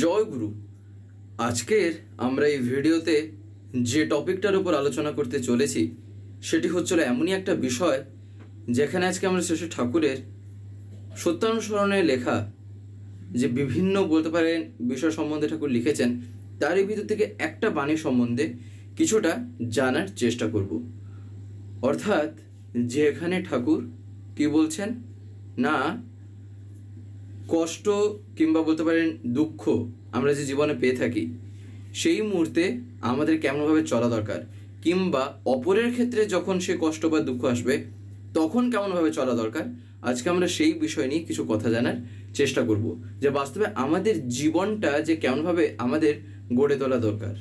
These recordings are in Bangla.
জয় গুরু। আজকের আমরা এই ভিডিওতে যে টপিকটার উপর আলোচনা করতে চলেছি, সেটি হচ্ছিল এমনই একটা বিষয় যেখানে আজকে আমরা শেষে ঠাকুরের সত্যানুসরণে লেখা যে বিভিন্ন বলতে পারেন বিষয় সম্বন্ধে ঠাকুর লিখেছেন, তারই ভিতর থেকে একটা বাণী সম্বন্ধে কিছুটা জানার চেষ্টা করব। অর্থাৎ যে এখানে ঠাকুর কি বলছেন, না কষ্ট কিংবা বলতে পারেন দুঃখ আমরা যে জীবনে পেয়ে থাকি, সেই মুহূর্তে আমাদের কেমনভাবে চলা দরকার? কিংবা অপরের ক্ষেত্রে যখন সে কষ্ট বা দুঃখ আসবে, তখন কেমনভাবে চলা দরকার? আজকে আমরা সেই বিষয় নিয়ে কিছু কথা জানার চেষ্টা করব যে বাস্তবে আমাদের জীবনটা যে কেমনভাবে আমাদের গড়ে তোলা দরকার।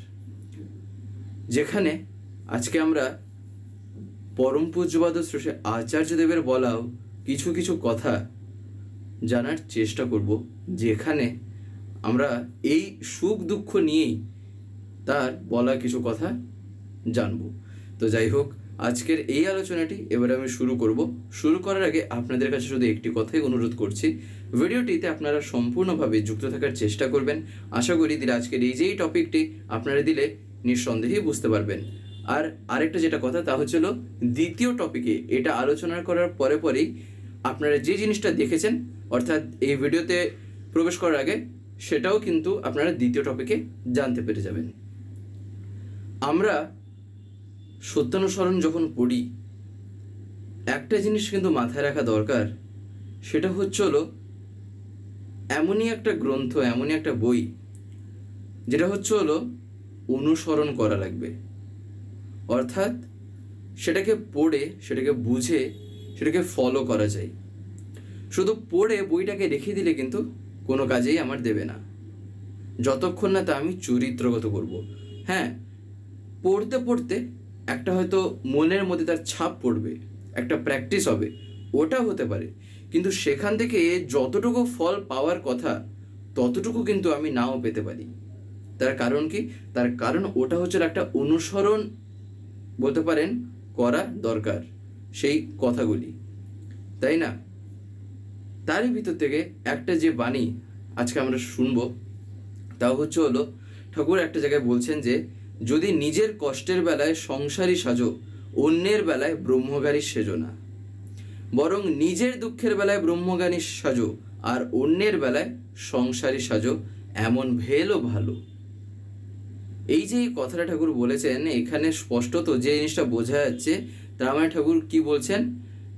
যেখানে আজকে আমরা পরম পূজ্যবাদ শ্রেষ্ঠ আচার্যদেবের বলাও কিছু কিছু কথা জানার চেষ্টা করব, যেখানে আমরা এই সুখ দুঃখ নিয়েই তার বলা কিছু কথা জানব। তো যাই হোক, আজকের এই আলোচনাটি এবারে আমি শুরু করব। শুরু করার আগে আপনাদের কাছে শুধু একটি কথাই অনুরোধ করছি, ভিডিওটিতে আপনারা সম্পূর্ণভাবে যুক্ত থাকার চেষ্টা করবেন। আশা করি দিলে আজকের এই যেই টপিকটি আপনারা দিলে নিঃসন্দেহেই বুঝতে পারবেন। আর আরেকটা যেটা কথা তা হচ্ছিল দ্বিতীয় টপিকে এটা আলোচনা করার পরে পরেই আপনারা যে জিনিসটা দেখেছেন, অর্থাৎ এই ভিডিওতে প্রবেশ করার আগে, সেটাও কিন্তু আপনারা দ্বিতীয় টপিকে জানতে পেরে যাবেন। আমরা সত্যানুসরণ যখন পড়ি একটা জিনিস কিন্তু মাথায় রাখা দরকার, সেটা হচ্ছে হলো, এমনই একটা গ্রন্থ, এমনই একটা বই, যেটা হচ্ছে হলো অনুসরণ করা লাগবে। অর্থাৎ, সেটাকে পড়ে, সেটাকে বুঝে সেটাকে ফলো করা যায়। শুধু পড়ে বইটাকে রেখে দিলে কিন্তু কোনো কাজেই আমার দেবে না। যতক্ষণ না তা আমি চরিত্রগত করব। হ্যাঁ পড়তে পড়তে একটা হয়তো মনের মধ্যে তার ছাপ পড়বে, একটা প্র্যাকটিস হবে, ওটা হতে পারে। কিন্তু সেখান থেকে যতটুকু ফল পাওয়ার কথা, ততটুকু কিন্তু আমি নাও পেতে পারি। তার কারণ কি? তার কারণ ওটা হচ্ছে একটা অনুসরণ বলতে পারেন করা দরকার। সেই কথাগুলি, তাই না? তারই ভিতর থেকে একটা যে বাণী আজকে আমরা শুনব তা হচ্ছে হলো, ঠাকুর একটা জায়গায় বলছেন যে, যদি নিজের কষ্টের বেলায় সংসারী সাজো, অন্যের বেলায় ব্রহ্মগারী সেজো না। বরং নিজের দুঃখের বেলায় ব্রহ্মজ্ঞানী সাজো, আর অন্যের বেলায় সংসারী সাজো, এমন ভেলও ভালো। এই যে কথাটা ঠাকুর বলেছেন, এখানে স্পষ্টত যে জিনিসটা বোঝা যাচ্ছে তার মানে ঠাকুর কি বলছেন?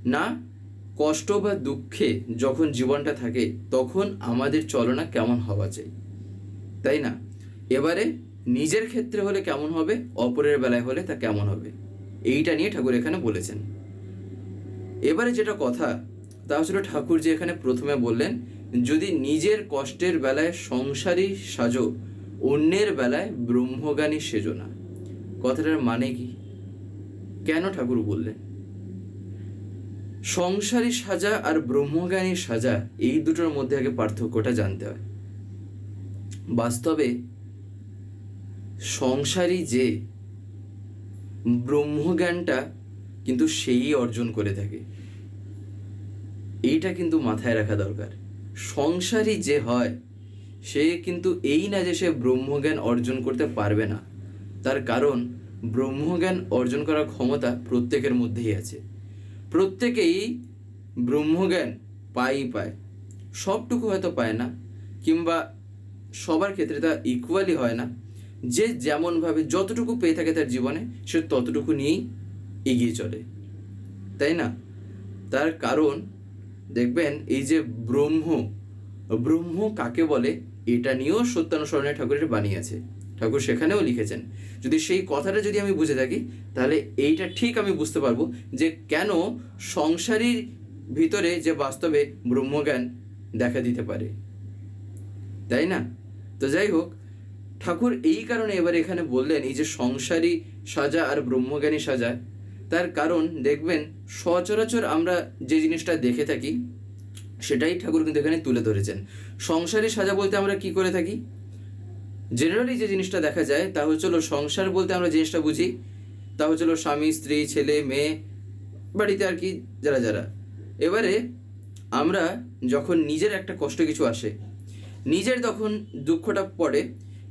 না, কষ্ট বা দুঃখে যখন জীবনটা থাকে, তখন আমাদের চলনা কেমন হওয়া চাই তাই না? এবারে নিজের ক্ষেত্রে হলে কেমন হবে, অপরের বেলায় হলে তা কেমন হবে? এইটা নিয়ে ঠাকুর এখানে বলেছেন। এবারে যেটা কথা, তা হচ্ছিল ঠাকুর যে এখানে প্রথমে বললেন, যদি নিজের কষ্টের বেলায় সংসারী সাজো, অন্যের বেলায় ব্রহ্মজ্ঞানী সেজনা কথাটার মানে কি? কেন ঠাকুর বললেন? সংসারী সাজা আর ব্রহ্মজ্ঞানী সাজা, এই দুটোর মধ্যে আগে পার্থক্যটা জানতে হয়। বাস্তবে সংসারী যে ব্রহ্মজ্ঞানটা কিন্তু সেই অর্জন করে থাকে। এইটা কিন্তু মাথায় রাখা দরকার। সংসারী যে হয়, সে কিন্তু এই না যে সে ব্রহ্মজ্ঞান অর্জন করতে পারবে না। তার কারণ ব্রহ্মজ্ঞান অর্জন করার ক্ষমতা প্রত্যেকের মধ্যেই আছে। প্রত্যেকেই ব্রহ্মজ্ঞান পাই পায়। সবটুকু হয়তো পায় না, কিংবা সবার ক্ষেত্রে তা ইকুয়ালি হয় না। যে যেমনভাবে যতটুকু পেয়ে থাকে তার জীবনে, সে ততটুকু নিয়েই এগিয়ে চলে। তাই না? তার কারণ, দেখবেন, এই যে ব্রহ্ম ব্রহ্ম কাকে বলে? এটা নিয়েও সত্যানুসরণে ঠাকুরের বানিয়েছে ঠাকুর সেখানেও লিখেছেন। যদি সেই কথাটা যদি আমি বুঝে থাকি, তাহলে এইটা ঠিক আমি বুঝতে পারব যে কেন সংসারীর ভিতরে যে বাস্তবে ব্রহ্মজ্ঞান দেখা দিতে পারে। তাই না? তো যাই হোক, ঠাকুর এই কারণে এবার এখানে বললেন, এই যে সংসারী সাজা আর ব্রহ্মজ্ঞানী সাজা, তার কারণ দেখবেন সচরাচর আমরা যে জিনিসটা দেখে থাকি, সেটাই ঠাকুর কিন্তু এখানে তুলে ধরেছেন। সংসারী সাজা বলতে আমরা কি করে থাকি? জেনারেলি যে জিনিসটা দেখা যায়, তা হচ্ছে হলো সংসার বলতে আমরা জিনিসটা বুঝি, তা হচ্ছে হলো স্বামী, স্ত্রী, ছেলে, মেয়ে, বাড়িতে আর কি, যারা যারা। এবারে আমরা যখন নিজের একটা কষ্ট কিছু আসে, নিজের তখন দুঃখটা পড়ে,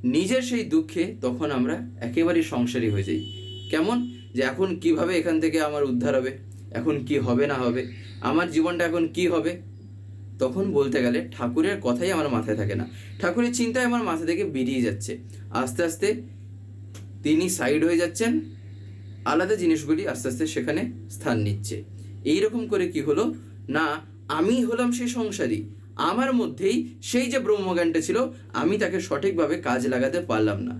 নিজের সেই দুঃখে তখন আমরা একেবারেই সংসারী হয়ে যাই। কেমন? যে এখন কীভাবে এখান থেকে আমার উদ্ধার হবে? এখন কি হবে না হবে? আমার জীবনটা এখন কি হবে? তখন বলতে গেলে ঠাকুরের কথাই আমার মাথায় থাকে না। ঠাকুরের চিন্তায় আমার মাথা থেকে বেরিয়ে যাচ্ছে। আস্তে আস্তে তিনি সাইড হয়ে যাচ্ছেন আলাদা জিনিসগুলি আস্তে আস্তে সেখানে স্থান নিচ্ছে। এই রকম করে কি হলো? না আমি হলাম সেই সংসারী। আমার মধ্যেই সেই যে ব্রহ্মজ্ঞানটা ছিল আমি তাকে সঠিকভাবে কাজে লাগাতে পারলাম না।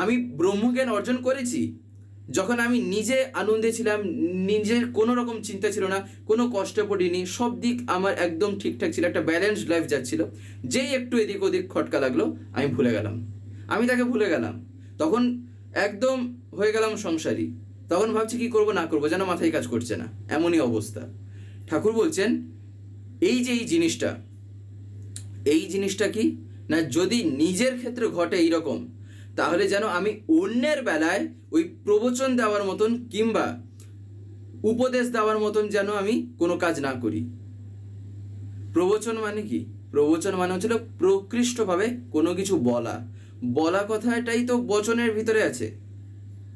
আমি ব্রহ্মজ্ঞান অর্জন করেছি যখন আমি নিজে আনন্দে ছিলাম, নিজের কোনো রকম চিন্তা ছিল না, কোনো কষ্টে পড়িনি, সব দিক আমার একদম ঠিকঠাক ছিল, একটা ব্যালেন্স লাইফ যাচ্ছিল। যেই একটু এদিক ওদিক খটকা লাগল, আমি ভুলে গেলাম। আমি তাকে ভুলে গেলাম। তখন একদম হয়ে গেলাম সংসারী। তখন ভাবছি কি করব, না করব, যেন মাথায় কাজ করছে না। এমনই অবস্থা। ঠাকুর বলছেন, এই যে এই জিনিসটা এই জিনিসটা কি? না যদি নিজের ক্ষেত্রে ঘটে এইরকম তাহলে যেন আমি অন্যের বেলায় ওই প্রবচন দেওয়ার মতন কিংবা উপদেশ দেওয়ার মতন যেন আমি কোনো কাজ না করি। প্রবচন মানে কি? প্রবচন মানে হচ্ছিল প্রকৃষ্টভাবে কোনো কিছু বলা। বলা কথাটাই তো বচনের ভিতরে আছে।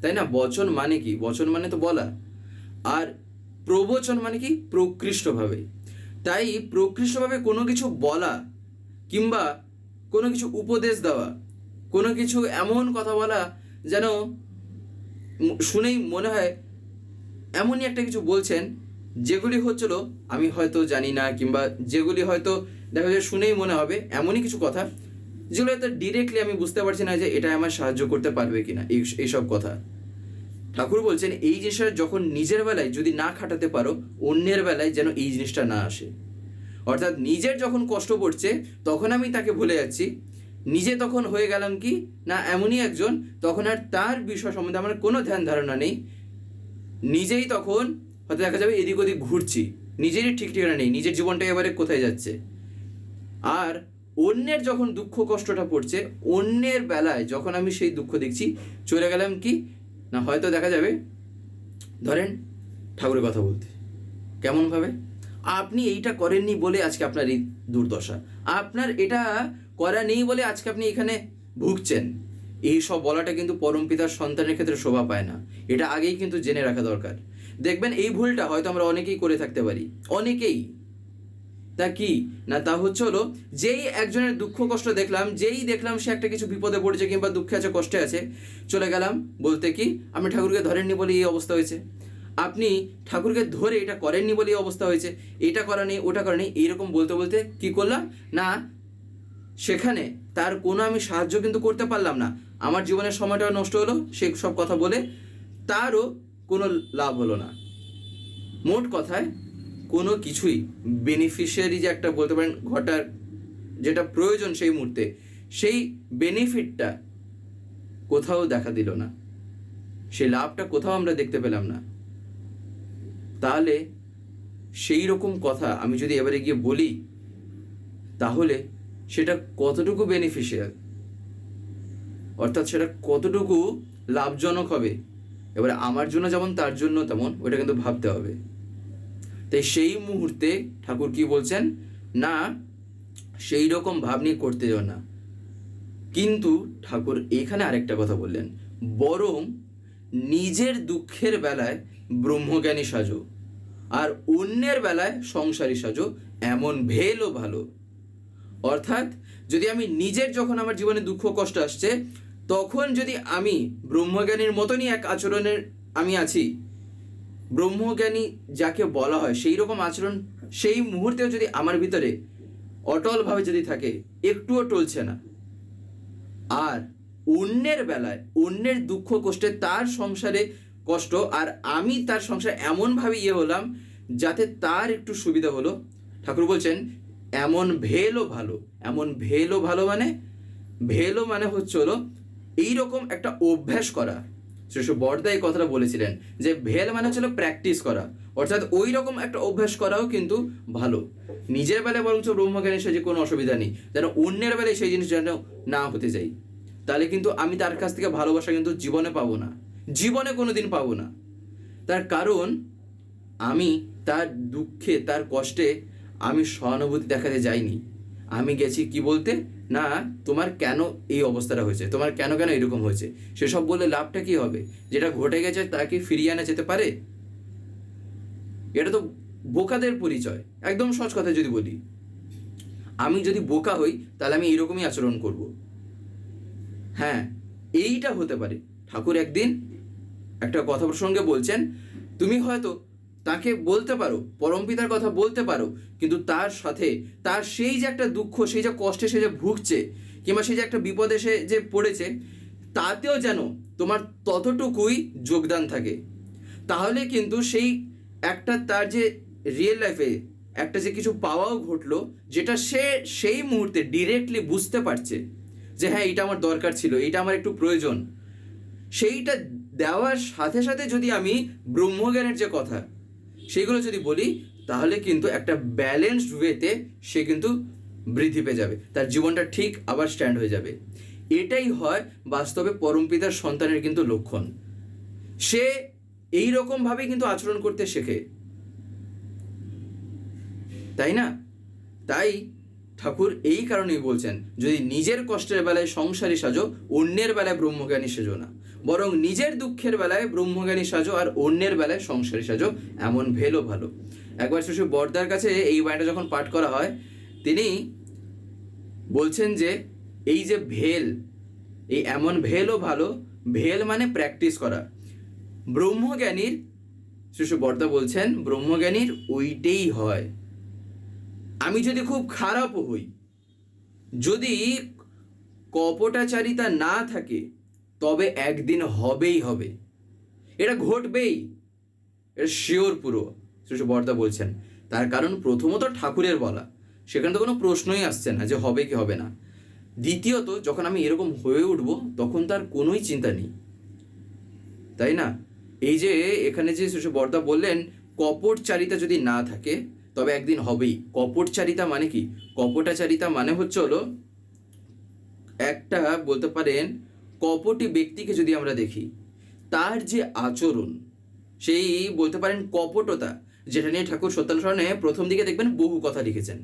তাই না? বচন মানে কি? বচন মানে তো বলা। আর প্রবচন মানে কি? প্রকৃষ্টভাবে। তাই প্রকৃষ্টভাবে কোনো কিছু বলা কিংবা কোনো কিছু উপদেশ দেওয়া কোনো কিছু এমন কথা বলা যেন শুনেই মনে হয় এমনই একটা কিছু বলছেন, যেগুলি হচ্ছিল, আমি হয়তো জানি না, কিংবা যেগুলি হয়তো দেখা যায় শুনেই মনে হবে, এমনই কিছু কথা, যেগুলো হয়তো ডিরেক্টলি আমি বুঝতে পারছি না যে এটা আমার সাহায্য করতে পারবে কিনা, এই এইসব কথা। ঠাকুর বলছেন, এই জিনিসটা যখন নিজের বেলায় যদি না খাটাতে পারো, অন্যের বেলায় যেন এই জিনিসটা না আসে। অর্থাৎ নিজের যখন কষ্ট পড়ছে, তখন আমি তাকে ভুলে যাচ্ছি নিজে তখন হয়ে গেলাম কি? না, এমনই একজন, তখন আর তার বিষয় সম্বন্ধে আমার কোনো ধ্যান ধারণা নেই। নিজেই তখন, হয়তো দেখা যাবে এদিক ওদিক ঘুরছি, নিজেরই ঠিক ঠিকানা নেই, নিজের জীবনটা এবারে কোথায় যাচ্ছে? আর অন্যের যখন দুঃখ কষ্টটা পড়ছে, অন্যের বেলায় যখন আমি সেই দুঃখ দেখছি, চলে গেলাম কি? না, হয়তো দেখা যাবে, ধরেন ঠাকুরের কথা বলতে, কেমনভাবে? আপনি এইটা করেননি বলে আজকে আপনার এই দুর্দশা। আপনার এটা করা নেই বলে আজকে আপনি এখানে ভুগছেন। এই সব বলাটা কিন্তু পরম পিতার সন্তানের ক্ষেত্রে শোভা পায় না। এটা আগেই কিন্তু জেনে রাখা দরকার। দেখবেন এই ভুলটা হয়তো আমরা অনেকেই করে থাকতে পারি। অনেকেই। তা কি? না, তা হচ্ছে হলো, যেই একজনের দুঃখ কষ্ট দেখলাম, যেই দেখলাম সে একটা কিছু বিপদে পড়েছে কিংবা দুঃখে আছে, কষ্টে আছে, চলে গেলাম বলতে কি, আমি ঠাকুরকে ধরেননি বলে এই অবস্থা হয়েছে। আপনি ঠাকুরকে ধরে এটা করেননি বলে এই অবস্থা হয়েছে। এটা করা নেই, ওটা করা নেই। এইরকম বলতে বলতে কি করলাম? না সেখানে তার কোনো আমি সাহায্য কিন্তু করতে পারলাম না। আমার জীবনের সময়টা নষ্ট হলো, সে সব কথা বলে তারও কোনো লাভ হলো না। মোট কথায়, কোনো কিছুই বেনিফিশিয়ারি যে একটা বলতে পারেন ঘটার যেটা প্রয়োজন সেই মুহূর্তে, সেই বেনিফিটটা কোথাও দেখা দিল না। সেই লাভটা কোথাও আমরা দেখতে পেলাম না। তাহলে সেই রকম কথা আমি যদি এবারে গিয়ে বলি, তাহলে সেটা কতটুকু বেনিফিশিয়াল অর্থাৎ সেটা কতটুকু লাভজনক হবে? এবারে আমার জন্য যেমন তার জন্য তেমন ওটা কিন্তু ভাবতে হবে। তাই সেই মুহূর্তে ঠাকুর কি বলছেন? না, সেই রকম ভাব নিয়ে করতে যাও না। কিন্তু ঠাকুর এখানে আরেকটা কথা বললেন, বরং নিজের দুঃখের বেলায় ব্রহ্মজ্ঞানী সাজো, আর অন্যের বেলায় সংসারী সাজো, এমন ভেলও ভালো। অর্থাৎ যদি আমি নিজের যখন আমার জীবনে দুঃখ কষ্ট আসছে, তখন যদি আমি ব্রহ্মজ্ঞানীর মতনই এক আচরণের আমি আছি, ব্রহ্মজ্ঞানী যাকে বলা হয় সেই রকম আচরণ সেই মুহূর্তেও যদি আমার ভিতরে অটলভাবে যদি থাকে, একটুও টলছে না। আর অন্যের বেলায়, অন্যের দুঃখ কষ্টে তার সংসারে কষ্ট আর আমি তার সংসারে এমনভাবে ইয়ে হলাম যাতে তার একটু সুবিধা হলো। ঠাকুর বলছেন এমন ভেলও ভালো, এমন ভেলও ভালো মানে ভেলও মানে হচ্ছে হলো এইরকম একটা অভ্যাস করা। শ্রী শ্রী বর্দা এই কথাটা বলেছিলেন যে ভেল মানে হচ্ছিল প্র্যাকটিস করা। অর্থাৎ ওই রকম একটা অভ্যাস করাও কিন্তু ভালো। নিজের বেলায় বরঞ্চ ব্রহ্মজ্ঞানী সেজে কোনো অসুবিধা নেই, যেন অন্যের বেলায় সেই জিনিস যেন না হতে যাই তাহলে কিন্তু আমি তার কাছ থেকে ভালোবাসা কিন্তু জীবনে পাবো না, জীবনে কোনো দিন পাবো না। তার কারণ, আমি তার দুঃখে, তার কষ্টে আমি সহানুভূতি দেখাতে যাইনি। আমি গেছি কি বলতে, না, তোমার কেন এই অবস্থাটা হয়েছে? তোমার কেন কেন এরকম হয়েছে? সেসব বলে লাভটা কি হবে? যেটা ঘটে গেছে তাকে ফিরিয়ে আনা যেতে পারে? এটা তো বোকাদের পরিচয়। একদম সহজ কথা যদি বলি। আমি যদি বোকা হই, তাহলে আমি এরকমই আচরণ করব। হ্যাঁ এইটা হতে পারে। ঠাকুর একদিন একটা কথা প্রসঙ্গে বলছেন, তুমি হয়তো তাকে বলতে পারো পরমপিতার কথা বলতে পারো, কিন্তু তার সাথে তার সেই যে একটা দুঃখ, সেই যে কষ্টে সে যে ভুগছে, কিংবা সেই যে একটা বিপদে সে যে পড়েছে, তাতেও যেন তোমার ততটুকুই যোগদান থাকে। তাহলে কিন্তু সেই একটা তার যে রিয়েল লাইফে একটা যে কিছু পাওয়াও ঘটলো, যেটা সে সেই মুহূর্তে ডিরেক্টলি বুঝতে পারছে যে হ্যাঁ এটা আমার দরকার ছিল এটা আমার একটু প্রয়োজন। সেইটা দেওয়ার সাথে সাথে যদি আমি ব্রহ্মজ্ঞানের যে কথা সেগুলো যদি বলি, তাহলে কিন্তু একটা ব্যালেন্সড ওয়েতে সে কিন্তু বৃদ্ধি পেয়ে যাবে। তার জীবনটা ঠিক আবার স্ট্যান্ড হয়ে যাবে। এটাই হয় বাস্তবে পরমপিতার সন্তানের কিন্তু লক্ষণ। সে এই রকমভাবে কিন্তু আচরণ করতে শেখে। তাই না? তাই ঠাকুর এই কারণেই বলছেন, যদি নিজের কষ্টের বেলায় সংসারী সাজো, অন্যের বেলায় ব্রহ্মজ্ঞানী সেজো না। বরং নিজের দুঃখের বেলায় ব্রহ্মজ্ঞানী সাজো আর অন্যের বেলায় সংসারী সাজো, এমন ভেলও ভালো। একবার শিশু বর্দার কাছে এই বাণীটা যখন পাঠ করা হয়, তিনি বলছেন যে, এই যে ভেল, এই এমন ভেলও ভালো, ভেল মানে প্র্যাকটিস করা। ব্রহ্মজ্ঞানীর শিশু বর্দা বলছেন, ব্রহ্মজ্ঞানীর ওইটাই হয়। আমি যদি খুব খারাপও হই, যদি কপটাচারিতা না থাকে, তবে একদিন হবেই হবে। এটা ঘটবেই। এটা শিওর পুরো শিশু বর্দা বলছেন। তার কারণ প্রথমত ঠাকুরের বলা। সেখানে তো কোনো প্রশ্নই আসছে না যে হবে কি হবে না। দ্বিতীয়ত, যখন আমি এরকম হয়ে উঠব, তখন তার কোনোই চিন্তা নেই। তাই না? এই যে এখানে যে শিশু বর্দা বললেন, কপটচারিতা যদি না থাকে তবে একদিন হবেই। কপটচারিতা মানে কি? কপটাচারিতা মানে হচ্ছে হলো একটা বলতে পারেন কপটি ব্যক্তিকে যদি আমরা দেখি, তার যে আচরণ, সেই বলতে পারেন কপটতা, যেটা নিয়ে ঠাকুর সত্যানুসরণে প্রথম দিকে দেখবেন বহু কথা লিখেছেন।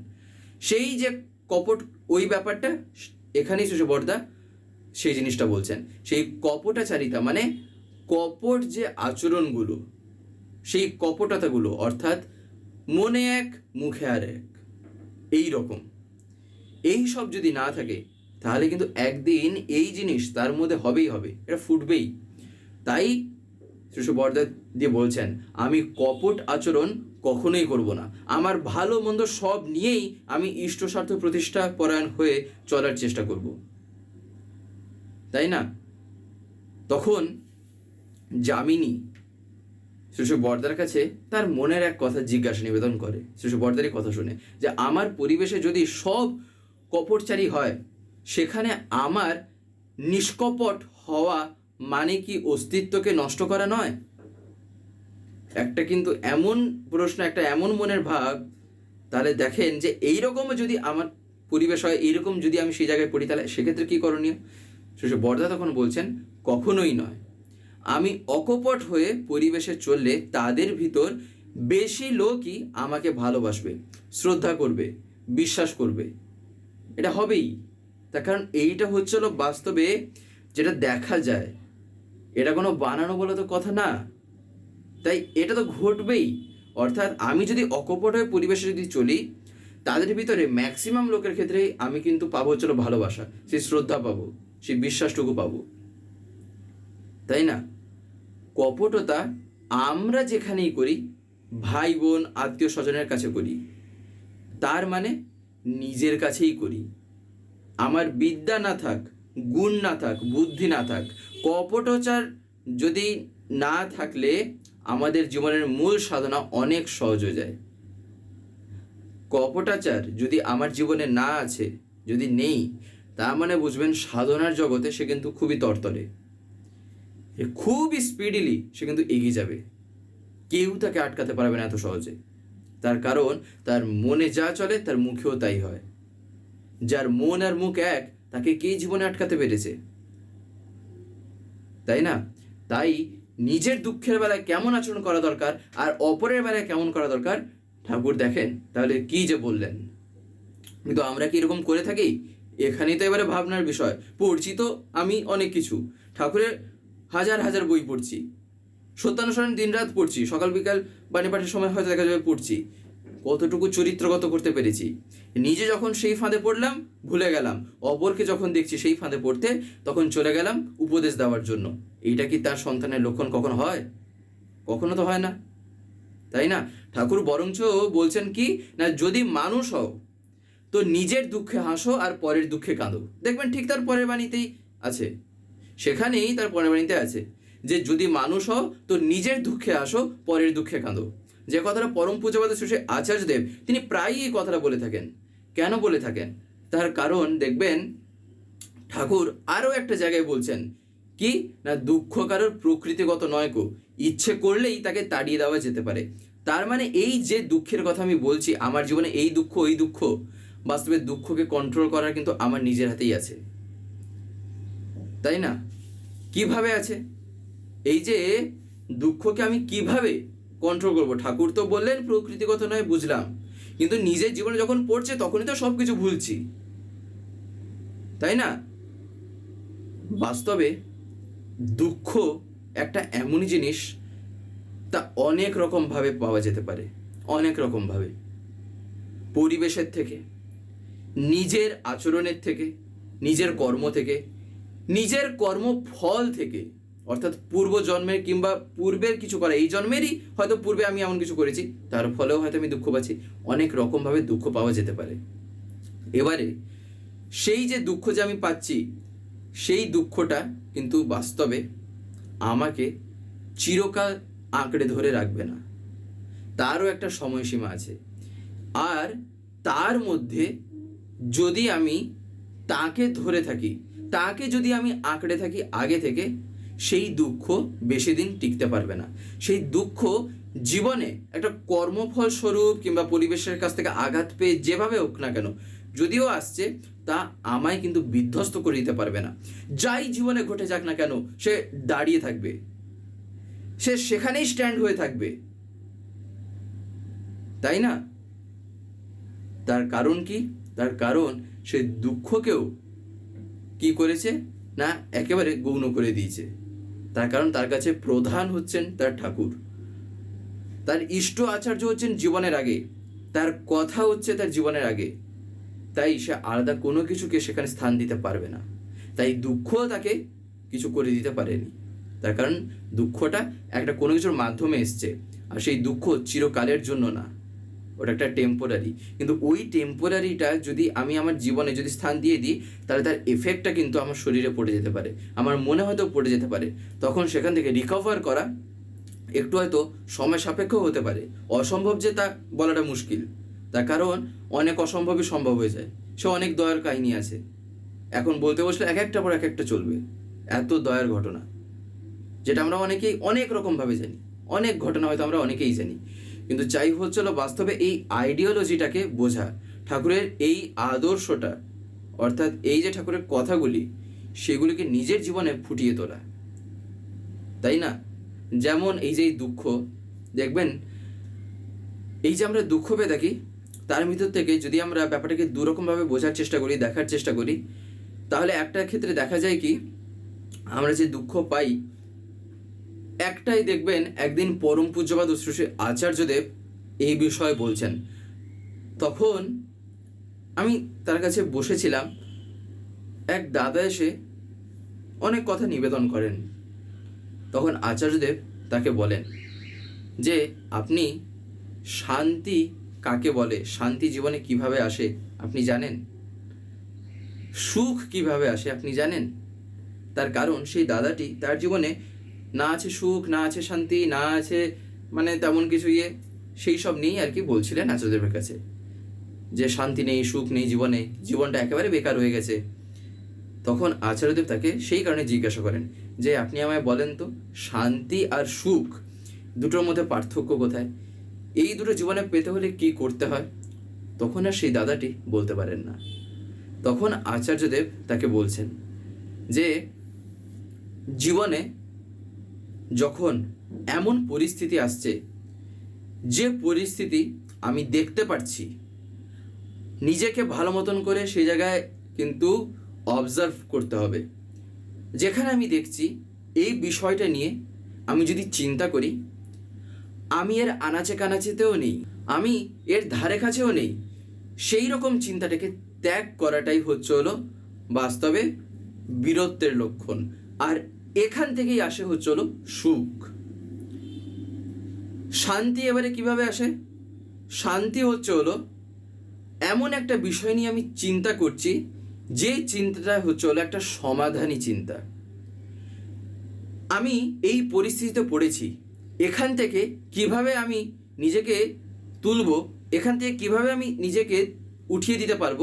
সেই যে কপট, ওই ব্যাপারটা এখানেই সুশবর্দা সেই জিনিসটা বলছেন। সেই কপটাচারিতা মানে কপট যে আচরণগুলো, সেই কপটতাগুলো, অর্থাৎ মনে এক, মুখে আর এক। এই রকম। এই সব যদি না থাকে, তাহলে কিন্তু একদিন এই জিনিস তার মধ্যে হবেই হবে, এটা ফুটবেই। তাই শিশু বর্দা দিয়ে বলছেন, আমি কপট আচরণ কখনোই করব না। আমার ভালো মন্দ সব নিয়েই আমি ইষ্ট স্বার্থ প্রতিষ্ঠা পরায়ণ হয়ে চলার চেষ্টা করব। তাই না? তখন যামিনী শিশু বর্দার কাছে তার মনের এক কথা জিজ্ঞাসা নিবেদন করে। শিশু বর্দারই কথা শুনে যে, আমার পরিবেশে যদি সব কপটচারী হয়, সেখানে আমার নিষ্কপট হওয়া মানে কি অস্তিত্বকে নষ্ট করা নয়? একটা কিন্তু এমন প্রশ্ন, একটা এমন মনের ভাব, তাহলে দেখেন যে এই রকমও যদি আমার পরিবেশ হয়, এইরকম যদি আমি সেই জায়গায় পড়ি, তাহলে সেক্ষেত্রে কী করণীয়? শেষে বর্দা তখন বলছেন, কখনোই নয়। আমি অকপট হয়ে পরিবেশে চললে তাদের ভিতর বেশি লোকই আমাকে ভালোবাসবে, শ্রদ্ধা করবে, বিশ্বাস করবে। এটা হবেই। তার কারণ এইটা হচ্ছিল বাস্তবে যেটা দেখা যায়। এটা কোনো বানানো বলে তো কথা না। তাই এটা তো ঘটবেই। অর্থাৎ আমি যদি অকপট হয়ে পরিবেশে যদি চলি, তাদের ভিতরে ম্যাক্সিমাম লোকের ক্ষেত্রে আমি কিন্তু পাবো হচ্ছিল ভালোবাসা। সেই শ্রদ্ধা পাবো, সেই বিশ্বাসটুকু পাবো। তাই না? কপটতা আমরা যেখানেই করি, ভাই, বোন, আত্মীয় স্বজনের কাছে করি। তার মানে নিজের কাছেই করি। আমার বিদ্যা না থাক, গুণ না থাক, বুদ্ধি না থাক কপটচার যদি না থাকলে আমাদের জীবনের মূল সাধনা অনেক সহজ হয়ে যায়। কপটাচার যদি আমার জীবনে না আছে, যদি নেই, তার মানে বুঝবেন সাধনার জগতে সে কিন্তু খুবই তরতরে। এ খুবই স্পিডিলি সে কিন্তু এগিয়ে যাবে। কেউ তাকে আটকাতে পারবে না এত সহজে। তার কারণ, তার মনে যা চলে, তার মুখেও তাই হয়। যার মন আর মুখ এক, তাকে কে জীবনে আটকাতে পেরেছে? তাই না? তাই নিজের দুঃখের বেলায় কেমন আচরণ করা দরকার আর অপরের বেলায় কেমন করা দরকার? ঠাকুর দেখেন, তাহলে কি যে বললেন? কিন্তু আমরা কি এরকম করে থাকি? এখানেই তো এবারে ভাবনার বিষয়। পড়ছি তো আমি অনেক কিছু। ঠাকুরের হাজার হাজার বই পড়ছি। সত্যানুসরণ দিনরাত পড়ছি, সকাল বিকাল বাণী পাঠের সময় হয়তো দেখা যাবে পড়ছি। কতটুকু চরিত্রগত করতে পেরেছি। নিজে যখন সেই ফাঁদে পড়লাম, ভুলে গেলাম। অপরকে যখন দেখছি সেই ফাঁদে পড়তে, তখন চলে গেলাম উপদেশ দেওয়ার জন্য। এইটা কি তার সন্তানের লক্ষণ কখনো হয়? কখনো তো হয় না। তাই না? ঠাকুর বরঞ্চ বলছেন কি, না যদি মানুষ হও, তো নিজের দুঃখে হাসো আর পরের দুঃখে কাঁদো। দেখবেন ঠিক তার পরের বাণীতেই আছে। সেখানেই তার পরের আছে যে, যদি মানুষ হও, তো নিজের দুঃখে আসো, পরের দুঃখে কাঁদো। যে কথাটা পরম পূজাবাদ শ্রী আচার্যদেব, তিনি প্রায়ই এই কথাটা বলে থাকেন। কেন বলে থাকেন? তার কারণ দেখবেন, ঠাকুর আরও একটা জায়গায় বলছেন, কি? না, দুঃখ কারোর প্রকৃতিগত নয় কো ইচ্ছে করলেই তাকে তাড়িয়ে দেওয়া যেতে পারে। তার মানে এই যে দুঃখের কথা আমি বলছি, আমার জীবনে এই দুঃখ, ওই দুঃখ, বাস্তবে দুঃখকে কন্ট্রোল করার কিন্তু আমার নিজের হাতেই আছে। তাই না? কীভাবে আছে? এই যে দুঃখকে আমি কীভাবে কন্ট্রোল করব? ঠাকুর তো বললেন, প্রকৃতিগত নয়, বুঝলাম। কিন্তু নিজের জীবনে যখন পড়ছে, তখনই তো সব কিছু ভুলছি। তাই না? বাস্তবে দুঃখ একটা এমনই জিনিস, তা অনেক রকমভাবে পাওয়া যেতে পারে। অনেক রকমভাবে। পরিবেশের থেকে, নিজের আচরণের থেকে, নিজের কর্ম থেকে নিজের কর্মফল থেকে, অর্থাৎ পূর্ব জন্মের কিংবা পূর্বের কিছু করা, এই জন্মেরই হয়তো পূর্বে আমি এমন কিছু করেছি, তার ফলেও হয়তো আমি দুঃখ পাচ্ছি, অনেক রকমভাবে দুঃখ পাওয়া যেতে পারে। এবারে, সেই যে দুঃখ যে আমি পাচ্ছি, সেই দুঃখটা কিন্তু বাস্তবে আমাকে চিরকাল আঁকড়ে ধরে রাখবে না। তারও একটা সময়সীমা আছে। আর তার মধ্যে যদি আমি তাকে ধরে থাকি তাকে যদি আমি আঁকড়ে থাকি আগে থেকে, সেই দুঃখ বেশি দিন টিকতে পারবে না। সেই দুঃখ জীবনে একটা কর্মফল স্বরূপ কিংবা পরিবেশের কাছ থেকে আঘাত পেয়ে যেভাবে হোক না কেন, যদিও আসছে, তা আমায় কিন্তু বিধ্বস্ত করে দিতে পারবে না। যাই জীবনে ঘটে যাক না কেন, সে দাঁড়িয়ে থাকবে। সে সেখানেই স্ট্যান্ড হয়ে থাকবে। তাই না? তার কারণ কি? তার কারণ সে দুঃখকেও কি করেছে? না, একেবারে গৌণ করে দিয়েছে। তার কারণ তার কাছে প্রধান হচ্ছেন তার ঠাকুর। তার ইষ্ট আচার্য হচ্ছেন জীবনের আগে। তার কথা হচ্ছে তার জীবনের আগে। তাই সে আলাদা কোনো কিছুকে সেখানে স্থান দিতে পারবে না। তাই দুঃখ তাকে কিছু করে দিতে পারেনি। তার কারণ দুঃখটা একটা কোনো কিছুর মাধ্যমে এসছে। আর সেই দুঃখ চিরকালের জন্য না। ওটা একটা টেম্পোরারি কিন্তু ওই টেম্পোরারিটা যদি আমি আমার জীবনে যদি স্থান দিয়ে দিই, তাহলে তার এফেক্টটা কিন্তু আমার শরীরে পড়ে যেতে পারে। আমার মনে হয়তো পড়ে যেতে পারে। তখন সেখান থেকে রিকভার করা একটু হয়তো সময় সাপেক্ষ হতে পারে। অসম্ভব যে তা বলাটা মুশকিল। তার কারণ অনেক অসম্ভবই সম্ভব হয়ে যায়। সে অনেক দয়ার কাহিনী আছে। এখন বলতে বসলে এক একটা পর এক একটা চলবে। এত দয়ার ঘটনা। যেটা আমরা অনেকেই অনেক রকমভাবে জানি। অনেক ঘটনা হয়তো আমরা অনেকেই জানি। কিন্তু চাই হচ্ছিল বাস্তবে এই আইডিওলজিটাকে বোঝা। ঠাকুরের এই আদর্শটা, অর্থাৎ এই যে ঠাকুরের কথাগুলি, সেগুলিকে নিজের জীবনে ফুটিয়ে তোলা। তাই না? যেমন এই যে দুঃখ, দেখবেন, এই যে আমরা দুঃখ পেয়ে থাকি, তার ভিতর থেকে যদি আমরা ব্যাপারটাকে দুরকমভাবে বোঝার চেষ্টা করি, দেখার চেষ্টা করি, তাহলে একটা ক্ষেত্রে দেখা যায় কি, আমরা যে দুঃখ পাই একটাই দেখবেন একদিন পরম পূজ্যবাদ শ্রী আচার্যদেব এই বিষয়ে বলছেন। তখন আমি তার কাছে বসেছিলাম। এক দাদা এসে অনেক কথা নিবেদন করেন। তখন আচার্যদেব তাকে বলেন যে, আপনি শান্তি কাকে বলে? শান্তি জীবনে কীভাবে আসে? আপনি জানেন? সুখ কীভাবে আসে? আপনি জানেন? তার কারণ সেই দাদাটি তার জীবনে না আছে সুখ, না আছে শান্তি, না আছে মানে তেমন কিছু ইয়ে সেই সব নিয়েই আর কি বলছিলেন আচার্যদেবের কাছে যে শান্তি নেই, সুখ নেই জীবনে, জীবনটা একেবারে বেকার হয়ে গেছে। তখন আচার্যদেব তাকে সেই কারণে জিজ্ঞাসা করেন যে, আপনি আমায় বলেন তো, শান্তি আর সুখ দুটোর মধ্যে পার্থক্য কোথায়? এই দুটো জীবনে পেতে হলে কি করতে হয়? তখন আর সেই দাদাটি বলতে পারেন না। তখন আচার্যদেব তাকে বলছেন যে, জীবনে যখন এমন পরিস্থিতি আসছে, যে পরিস্থিতি আমি দেখতে পাচ্ছি নিজেকে ভালো মতন করে সেই জায়গায় কিন্তু অবজার্ভ করতে হবে। যেখানে আমি দেখছি, এই বিষয়টা নিয়ে আমি যদি চিন্তা করি, আমি এর আনাচে কানাচেতেও নেই, আমি এর ধারে কাছেও নেই, সেই রকম চিন্তাটাকে ত্যাগ করাটাই হচ্ছে হলো বাস্তবে বীরত্বের লক্ষণ। আর এখান থেকেই আসে হচ্ছে হলো সুখ। শান্তি এবারে কীভাবে আসে? শান্তি হচ্ছে হলো এমন একটা বিষয় নিয়ে আমি চিন্তা করছি, যে চিন্তাটা হচ্ছে হলো একটা সমাধানী চিন্তা। আমি এই পরিস্থিতিতে পড়েছি, এখান থেকে কীভাবে আমি নিজেকে তুলব, এখান থেকে কীভাবে আমি নিজেকে উঠিয়ে দিতে পারব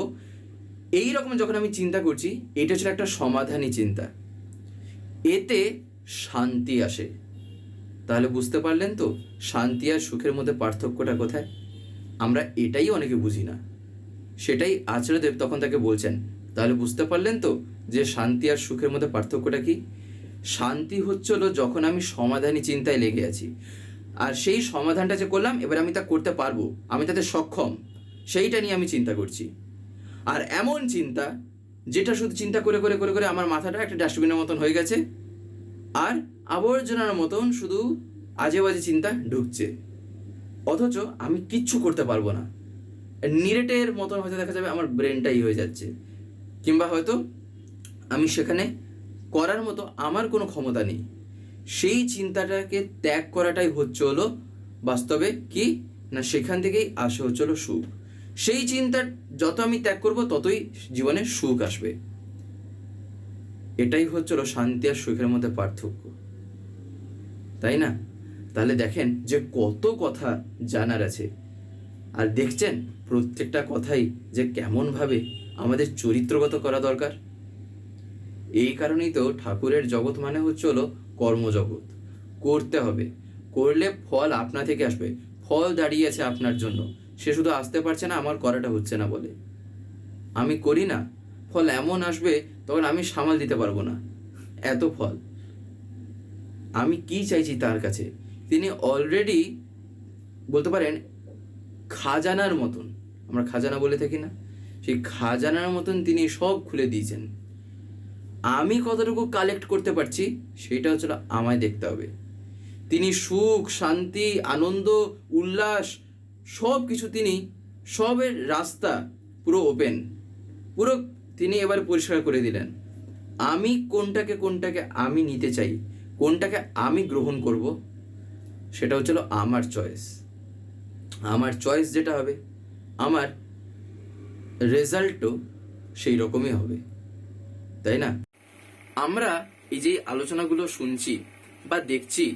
এই রকম যখন আমি চিন্তা করছি, এটা হচ্ছে একটা সমাধানী চিন্তা। এতে শান্তি আসে। তাহলে বুঝতে পারলেন তো, শান্তি আর সুখের মধ্যে পার্থক্যটা কোথায়? আমরা এটাই অনেকে বুঝি না। সেটাই আচার্যদেব তখন তাকে বলছেন। তাহলে বুঝতে পারলেন তো যে শান্তি আর সুখের মধ্যে পার্থক্যটা কি? শান্তি হচ্ছিল যখন আমি সমাধানী চিন্তায় লেগে আছি। আর সেই সমাধানটা যে করলাম, এবার আমি তা করতে পারব। আমি তাতে সক্ষম। সেইটা নিয়ে আমি চিন্তা করছি। আর এমন চিন্তা যেটা শুধু চিন্তা করে করে করে করে আমার মাথাটা একটা ডাস্টবিনের মতন হয়ে গেছে। আর আবর্জনার মতন শুধু আজে বাজে চিন্তা ঢুকছে। অথচ আমি কিচ্ছু করতে পারব না। নিরেটের মতন হয়তো দেখা যাবে আমার ব্রেনটাই হয়ে যাচ্ছে। কিংবা হয়তো আমি সেখানে করার মতো আমার কোনো ক্ষমতা নেই। সেই চিন্তাটাকে ত্যাগ করাটাই হচ্ছে হলো বাস্তবে কি? না সেখান থেকেই আসে হচ্ছে হলো সুখ। সেই চিন্তা যত আমি ত্যাগ করব, ততই জীবনে সুখ আসবে। এটাই হচ্ছিল শান্তি আর সুখের মধ্যে পার্থক্য। তাই না? তাহলে দেখেন যে কত কথা জানার আছে। আর দেখছেন, প্রত্যেকটা কথাই যে কেমনভাবে আমাদের চরিত্রগত করা দরকার। এই কারণেই তো ঠাকুরের জগৎ মানে হচ্ছে হলো কর্মজগৎ। করতে হবে। করলে ফল আপনা থেকে আসবে। ফল দাঁড়িয়ে আছে আপনার জন্য। সে শুধু আসতে পারছে না, আমার করাটা হচ্ছে না বলে। আমি করি না, ফল এমন আসবে তখন আমি সামাল দিতে পারব না। এত ফল। আমি কি চাইছি তার কাছে? তিনি অলরেডি বলতে পারেন, খাজানার মতন। আমরা খাজানা বলে থাকি না। সেই খাজানার মতন তিনি সব খুলে দিয়েছেন। আমি কতটুকু কালেক্ট করতে পারছি, সেটা হচ্ছে আমায় দেখতে হবে। তিনি সুখ, শান্তি, আনন্দ, উল্লাস সব কিছু তিনি সবের রাস্তা পুরো ওপেন পুরো তিনি এবার পরিষ্কার করে দিলেন। আমি কোনটাকে কোনটাকে আমি নিতে চাই, কোনটাকে আমি গ্রহণ করব, সেটা হচ্ছিল আমার চয়েস আমার চয়েস যেটা হবে, আমার রেজাল্টও সেই রকমই হবে। তাই না? আমরা এই যে আলোচনাগুলো শুনছি বা দেখছি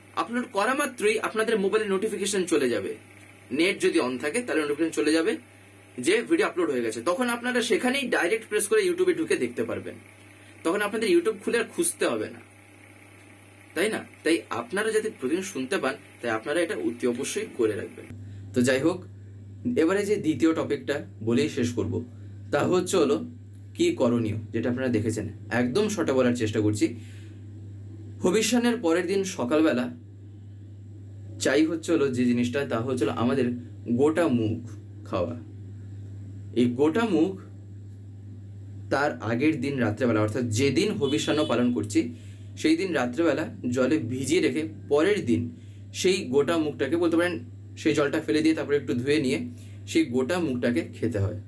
আপলোড করা মাত্রই আপনাদের মোবাইলে নোটিফিকেশন চলে যাবে। নেট যদি অন থাকে, তাহলে নোটিফিকেশন চলে যাবে। যে ভিডিও আপলোড হয়ে গেছে, তখন আপনারা সেখানেই ডাইরেক্ট প্রেস করে ইউটিউবে ঢুকে দেখতে পারবেন। তখন আপনাদের ইউটিউব খুলে আর খুঁজতে হবে না। তাই না? তাই আপনারা যাতে প্রতিদিন শুনতে পান, তাই আপনারা এটা অতি অবশ্যই করে রাখবেন। তো যাই হোক, এবারে যে দ্বিতীয় টপিকটা বলেই শেষ করব। তা হচ্ছে হলো, কি করণীয়, যেটা আপনারা দেখেছেন। একদম শর্টে বলার চেষ্টা করছি। ভবিষ্যানের পরের দিন সকালবেলা চাই হচ্ছে হলো যে জিনিসটা, তা হচ্ছে হলো আমাদের গোটা মুখ খাওয়া। এই গোটা মুখ তার আগের দিন রাত্রেবেলা, অর্থাৎ যেদিন হবিষ্যান্ন পালন করছি, সেই দিন রাত্রেবেলা জলে ভিজিয়ে রেখে পরের দিন সেই গোটা মুখটাকে বলতে পারেন, সেই জলটা ফেলে দিয়ে তারপরে একটু ধুয়ে নিয়ে সেই গোটা মুখটাকে খেতে হয়।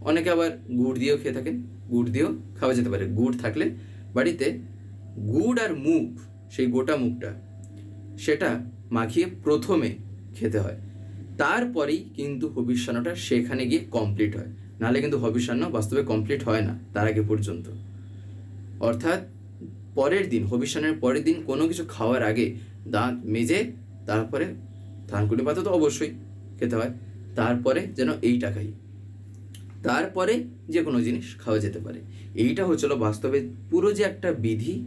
অনেকে আবার গুড় দিয়েও খেয়ে থাকেন, গুড় দিয়েও খাওয়া যেতে পারে। গুড় থাকলে বাড়িতে গুড় আর মুগ, সেই গোটা মুগটা, সেটা মাখিয়ে প্রথমে খেতে হয়। তারপরেই কিন্তু হবিষ্যান্নটা সেখানে গিয়ে কমপ্লিট হয়। নাহলে কিন্তু হবিষ্যান্ন বাস্তবে কমপ্লিট হয় না, তার আগে পর্যন্ত। অর্থাৎ পরের দিন হবিষ্যানের পরের দিন কোনো কিছু খাওয়ার আগে দাঁত মেজে তারপরে ধানকুনি পাতা তো অবশ্যই খেতে হয়, তারপরে যেন এইটা খাই। তারপরে যে কোনো জিনিস খাওয়া যেতে পারে। এইটা হচ্ছিল বাস্তবে পুরো যে একটা বিধি